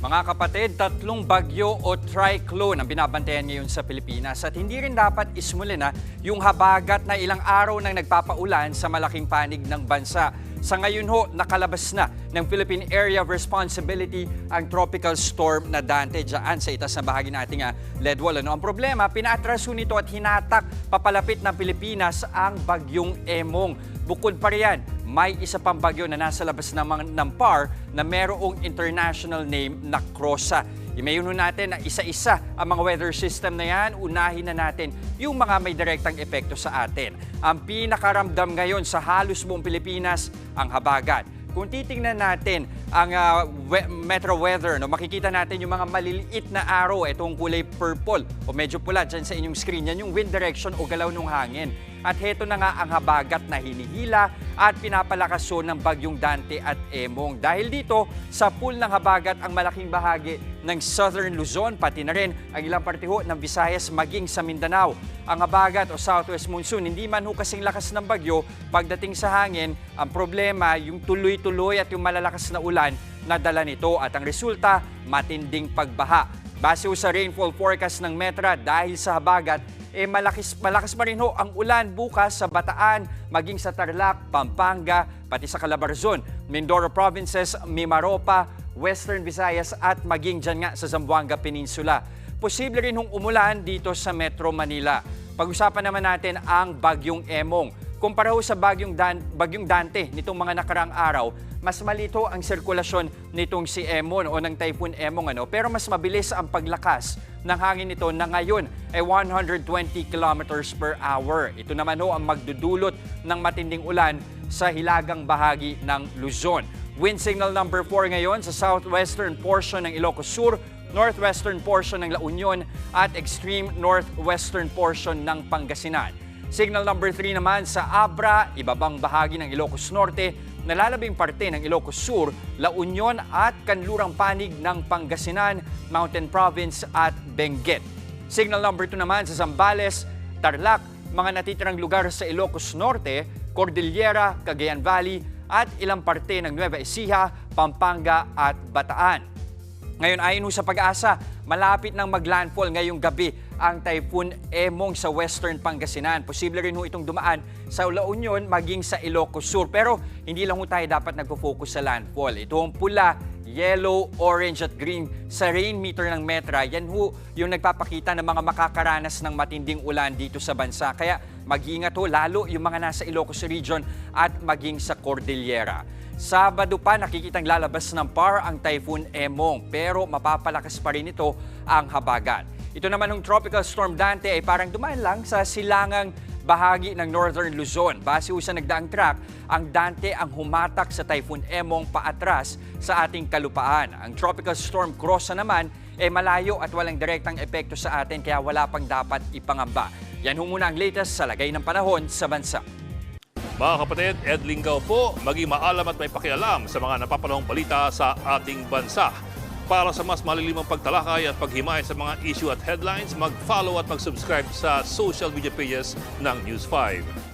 Mga kapatid, tatlong bagyo o triclone ang binabantayan ngayon sa Pilipinas at hindi rin dapat ismuli na yung habagat na ilang araw nang nagpapaulan sa malaking panig ng bansa. Sa ngayon ho, nakalabas na ng Philippine Area of Responsibility ang tropical storm na Dante dyan sa itas na bahagi nating ah, lead. Ano ang problema? Pinaatraso nito at hinatak papalapit ng Pilipinas ang bagyong Emong. Bukod pa riyan, may isa pang bagyo na nasa labas ng, ng PAR na merong international name na Crosa. Imayon natin na isa-isa ang mga weather system na yan. Unahin na natin yung mga may direktang epekto sa atin. Ang pinakaramdam ngayon sa halos buong Pilipinas, ang habagat. Kung titingnan natin ang ah, we- metro weather, no, makikita natin yung mga maliliit na araw, itong kulay purple o medyo pula dyan sa inyong screen, yan yung wind direction o galaw ng hangin. At heto na nga ang habagat na hinihila at pinapalakaso ng bagyong Dante at Emong. Dahil dito, sa pool ng habagat ang malaking bahagi ng Southern Luzon, pati na rin ang ilang parte ho ng Visayas maging sa Mindanao. Ang habagat o southwest monsoon, hindi man ho kasing lakas ng bagyo, pagdating sa hangin, ang problema, yung tuloy-tuloy at yung malalakas na ulan na dala nito at ang resulta, matinding pagbaha. Base sa rainfall forecast ng Metra dahil sa habagat, eh malakas, malakas pa rin ho ang ulan bukas sa Bataan, maging sa Tarlac, Pampanga, pati sa Calabarzon, Mindoro Provinces, Mimaropa, Western Visayas at maging dyan nga sa Zamboanga Peninsula. Posible rin hong umulan dito sa Metro Manila. Pag-usapan naman natin ang Bagyong Emong. Kumpara ho sa Bagyong, Dan, Bagyong Dante nitong mga nakaraang araw, mas malito ang sirkulasyon nitong si Emon o ng Typhoon Emong ano, pero mas mabilis ang paglakas ng hangin nito na ngayon ay 120 kilometers per hour. Ito naman ho ang magdudulot ng matinding ulan sa hilagang bahagi ng Luzon. Wind signal number 4 ngayon sa southwestern portion ng Ilocos Sur, northwestern portion ng La Union at extreme northwestern portion ng Pangasinan. Signal number 3 naman sa Abra, ibabang bahagi ng Ilocos Norte, nalalabing parte ng Ilocos Sur, La Union at kanlurang panig ng Pangasinan, Mountain Province at Benguet. Signal number 2 naman sa Zambales, Tarlac, mga natitirang lugar sa Ilocos Norte, Cordillera, Cagayan Valley at ilang parte ng Nueva Ecija, Pampanga at Bataan. Ngayon ayon sa pag-asa, malapit nang maglandfall ngayong gabi ang Typhoon Emong sa western Pangasinan. Posible rin ho itong dumaan sa La Union maging sa Ilocos Sur. Pero hindi lang ho tayo dapat nagpo-focus sa landfall. Ito ang pula, yellow, orange at green sa rain meter ng Metra. Yan ho yung nagpapakita ng mga makakaranas ng matinding ulan dito sa bansa. Kaya mag-ingat ho lalo yung mga nasa Ilocos region at maging sa Cordillera. Sabado pa nakikitang lalabas ng PAR ang Typhoon Emong pero mapapalakas pa rin ito ang habagat. Ito naman ng Tropical Storm Dante ay parang dumaan lang sa silangang bahagi ng Northern Luzon. Base sa nagdaang track, ang Dante ang humatak sa Typhoon Emong paatras sa ating kalupaan. Ang Tropical Storm Crossa naman ay malayo at walang direktang epekto sa atin kaya wala pang dapat ipangamba. Yan ho muna ang latest sa lagay ng panahon sa bansa. Mga kapatid, Ed Lingaw po, maging maalam at may pakialam sa mga napapanahong balita sa ating bansa. Para sa mas malilimang pagtalakay at paghimay sa mga issue at headlines, mag-follow at mag-subscribe sa social media pages ng News 5.